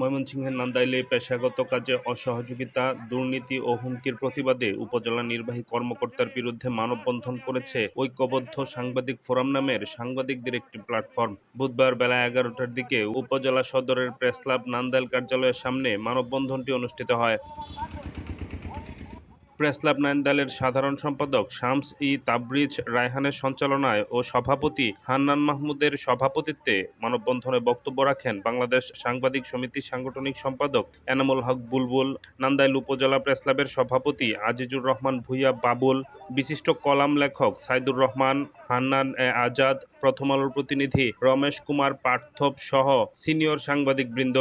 ময়মনসিংহের নান্দাইলে পেশাগত কাজে অসহযোগিতা, দুর্নীতি ও হুমকির প্রতিবাদে উপজেলা নির্বাহী কর্মকর্তার বিরুদ্ধে মানববন্ধন করেছে ঐক্যবদ্ধ সাংবাদিক ফোরাম নামের সাংবাদিকদের একটি প্ল্যাটফর্ম। বুধবার বেলা এগারোটার দিকে উপজেলা সদরের প্রেসক্লাব নান্দাইল কার্যালয়ের সামনে মানববন্ধনটি অনুষ্ঠিত হয়। প্রেস ক্লাব নান্দাইলের সাধারণ সম্পাদক শামস ই তাবরিজ রায়হানের সঞ্চালনায় ও সভাপতি হান্নান মাহমুদের সভাপতিত্বে মানববন্ধনে বক্তব্য রাখেন বাংলাদেশ সাংবাদিক সমিতির সাংগঠনিক সম্পাদক এনামুল হক বুলবুল, নান্দাইল উপজেলা প্রেস ক্লাবের সভাপতি আজিজুর রহমান ভুইয়া বাবুল, বিশিষ্ট কলাম লেখক সাইদুর রহমান, হান্নান এ আজাদ, প্রথম আলোর প্রতিনিধি রমেশ কুমার পার্থব সহ সিনিয়র সাংবাদিকবৃন্দ।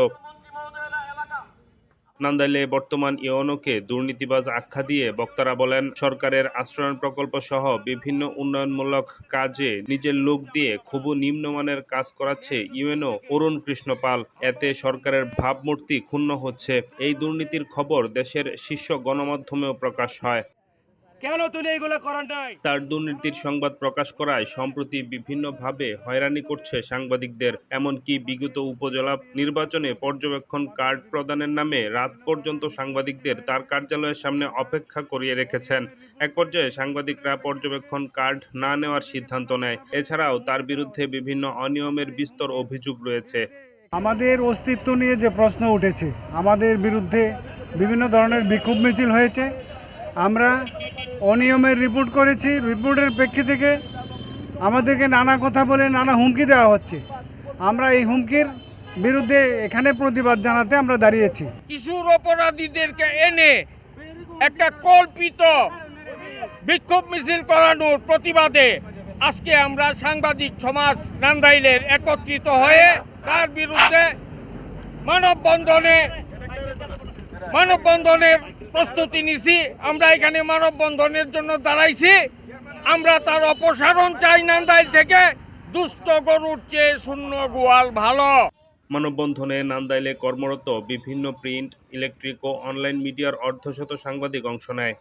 নান্দাইলে বর্তমান ইয়নোকে দুর্নীতিবাজ আখ্যা দিয়ে বক্তারা বলেন, সরকারের আশ্রয়ণ প্রকল্প সহ বিভিন্ন উন্নয়নমূলক কাজে নিজের লোক দিয়ে খুব নিম্নমানের কাজ করাচ্ছে ইউএনও অরুণ কৃষ্ণপাল এতে সরকারের ভাবমূর্তি ক্ষুণ্ণ হচ্ছে। এই দুর্নীতির খবর দেশের শীর্ষ গণমাধ্যমেও প্রকাশ হয়। কেন তুমি এগুলো করার নাই? তার দুর্নীতির সংবাদ প্রকাশ করায় সম্প্রতি বিভিন্নভাবে হয়রানি করছে সাংবাদিকদের। এমনকি বিগত উপজেলা নির্বাচনে পর্যবেক্ষণ কার্ড প্রদানের নামে রাত পর্যন্ত সাংবাদিকদের তার কার্যালয়ের সামনে অপেক্ষা করিয়ে রেখেছেন। এক পর্যায়ে সাংবাদিকরা পর্যবেক্ষণ কার্ড না নেওয়ার সিদ্ধান্ত নেয়। এছাড়াও তার বিরুদ্ধে বিভিন্ন অনিয়মের বিস্তর অভিযোগ রয়েছে। আমাদের অস্তিত্ব নিয়ে যে প্রশ্ন উঠেছে আমাদের বিরুদ্ধে বিভিন্ন ধরনের বিক্ষোভ মিছিল হয়েছে। আমরা অনিয়মের রিপোর্ট করেছি। রিপোর্টের প্রেক্ষি থেকে আমাদেরকে নানা কথা বলে নানা হুমকি দেওয়া হচ্ছে। আমরা এই হুমকির বিরুদ্ধে এখানে প্রতিবাদ জানাতে আমরা দাঁড়িয়েছি। কিশোর অপরাধীদেরকে এনে একটা কল্পিত বিক্ষোভ মিছিল করানোর প্রতিবাদে আজকে আমরা সাংবাদিক সমাজ নান্দাইলের একত্রিত হয়ে তার বিরুদ্ধে মানববন্ধনে, মানববন্ধনের প্রস্তুতি নিছি, আমরা এখানে মানববন্ধনের জন্য দাঁড়াইছি। আমরা তার অপসারণ চাই নান্দাইল থেকে। দুষ্ট গরুর চেয়ে শূন্য গোয়াল ভালো। মানববন্ধনে নান্দাইলে কর্মরত বিভিন্ন প্রিন্ট, ইলেকট্রিক ও অনলাইন মিডিয়ার অর্ধশত সাংবাদিক অংশ নেয়।